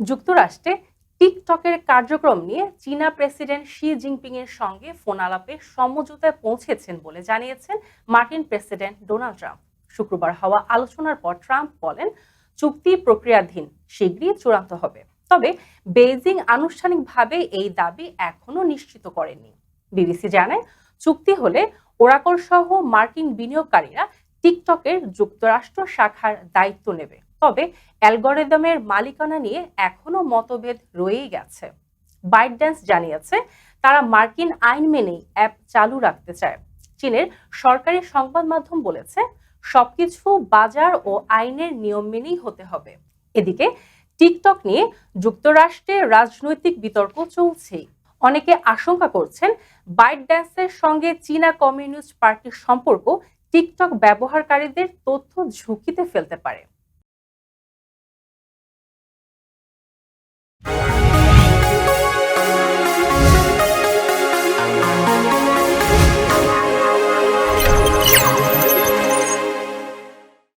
যুক্তরাষ্ট্রে টিকটকের কার্যক্রম নিয়ে চীনা প্রেসিডেন্ট শি জিনপিং এর সঙ্গে ফোন আলাপে সমঝোতায় পৌঁছেছেন বলে জানিয়েছেন মার্কিন প্রেসিডেন্ট ডোনাল্ড ট্রাম্প। শুক্রবার হওয়া আলোচনার পর ট্রাম্প বলেন, চুক্তি প্রক্রিয়াধীন, শীঘ্রই চূড়ান্ত হবে। তবে বেইজিং আনুষ্ঠানিকভাবে এই দাবি এখনও নিশ্চিত করেনি। বিবিসি জানায়, চুক্তি হলে ওরাকল সহ মার্কিন বিনিয়োগকারীরা টিকটকের যুক্তরাষ্ট্র শাখার দায়িত্ব নেবে। তবে অ্যালগোরিদমের মালিকানা নিয়ে এখনও মতভেদ রয়েই গেছে। বাইটড্যান্স জানিয়েছে, তারা মার্কিন আইন মেনেই অ্যাপ চালু রাখতে চায়। চীনের সরকারি সংবাদ মাধ্যম বলেছে, সবকিছু বাজার ও আইনের নিয়ম মেনেই হতে হবে। এদিকে টিকটক নিয়ে যুক্তরাষ্ট্রে রাজনৈতিক বিতর্ক চলছেই। অনেকে আশঙ্কা করছেন বাইট ড্যান্সের সঙ্গে চীনা কমিউনিস্ট পার্টির সম্পর্ক টিকটক ব্যবহারকারীদের তথ্য ঝুঁকিতে ফেলতে পারে।